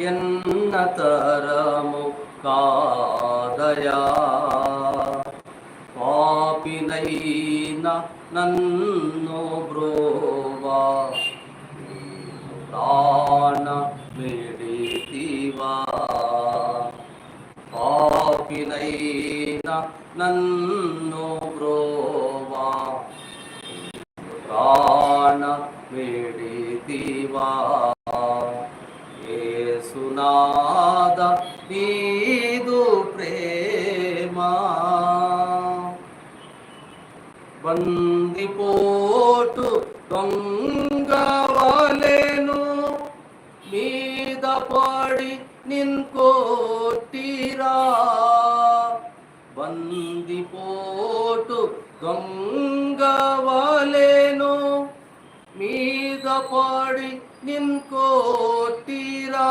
ఎన్నతరము కాదయా పాపినైన నన్ను బ్రోవా ప్రాణ విడితివా పాపినైన నన్ను బ్రోవా ప్రాణ ನೀದು ಪ್ರೇಮ. ಬಂದಿ ಪೋಟು ದೊಂಗವಾಲೇನು ಮೀದ ಪಾಡಿ ನಿನ್ಕೊಟ್ಟೀರಾ ಬಂದಿ ಪೋಟು ದೊಂಗವಾಲೇನು ಮೀದ ಪಾಡಿ ನಿನ್ಕೋಟಿರಾ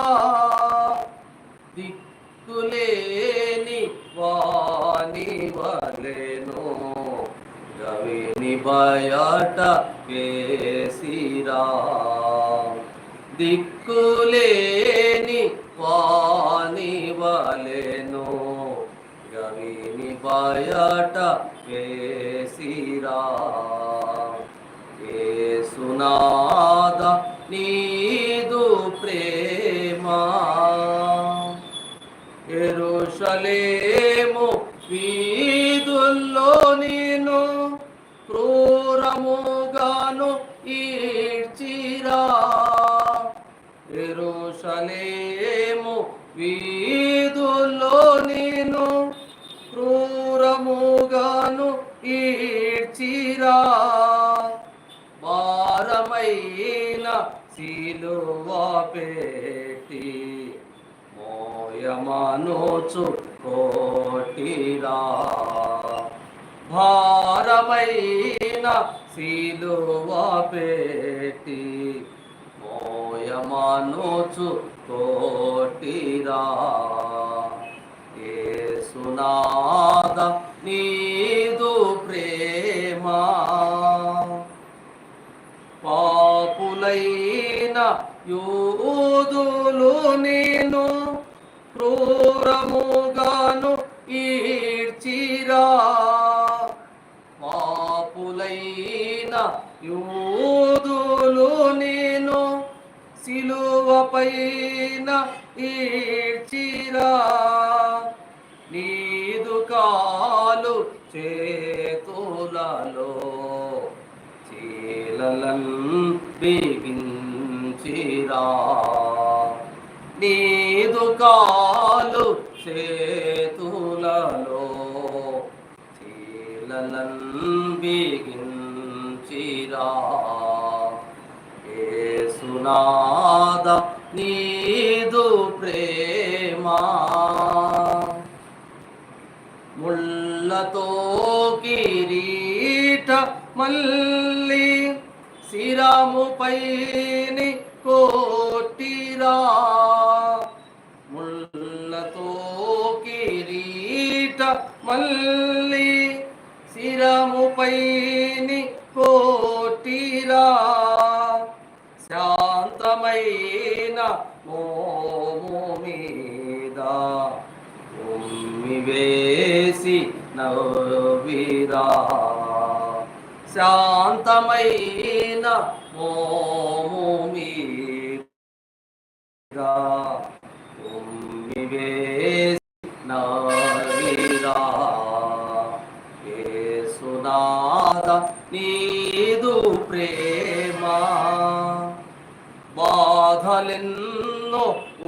పడి నిన్కోటిరా వాని వలెను. గవిని బయట వేసిరా దిక్కులేని వాని వలెను. గవిని బయట వేసిరా సునాద నీ వీధుల్లో నేను క్రూరముగాను ఈడ్చిరా. ఎరుషలేము వీధుల్లో నేను క్రూరముగాను ఈడ్చిరా. భారమైన శిలువా పెట్టి కోట తీరా. భారమైన శిలువా పెట్టి తోటిరా. ఏ సునాద నీదు ప్రేమా. పాపులైన యూదులు నేను క్రూరముగాను కీర్చిరా పాపులైన యూదులు నేను సిలువపైన ఈడ్చిరా. నీదు కాలు చేతులలో చీలలన్ బిగించిరా. నీదు కాలు చే చీలలన్ బిగించిరా ఏసునాద నీదు ప్రేమా. ముళ్ళతో కిరీట మల్లి శిరముపైని కోటిరా. ముళ్ళతో కిరీట మల్లి శిరముపైని కోటిరా. శాంతమైన మోము మీద ఉమ్మి వేసి నవ్విరా శాంతమైన మోము మీద ఉమ్మి వేసి నవ్విరా నాద నీదు ప్రేమ. బాధలెన్నో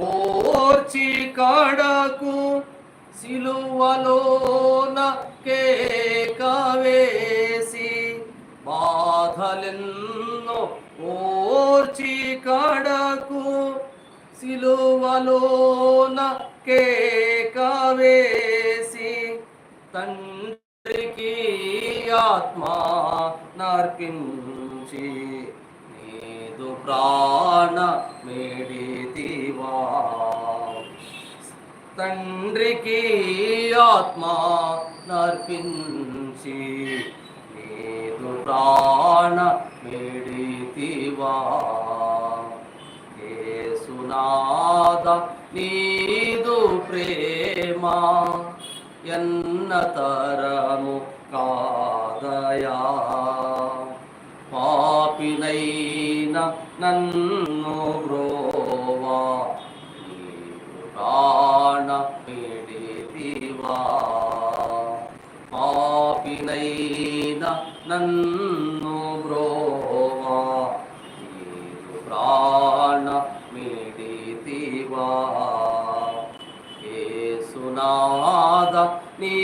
ఓర్చి కడకు సిలువలోన కేకవేసి బాధలెన్నో ఓర్చి కడకు సిలువలోన కేకవేసి తండ్రి ఆత్మా నర్పించి నీదు ప్రాణ మేడితివా. తండ్రికి ఆత్మా నర్పించి నీదు ప్రాణ మేడితివా. ఏసునాద నీదు ప్రేమ ఎన్న తరము కాదయా పాపినైన నన్ను బ్రోవా ప్రాణ పిడివా పాపినైన నన్ను బ్రోవా ప్రాణ మిడితివా ఏ సునాద నీ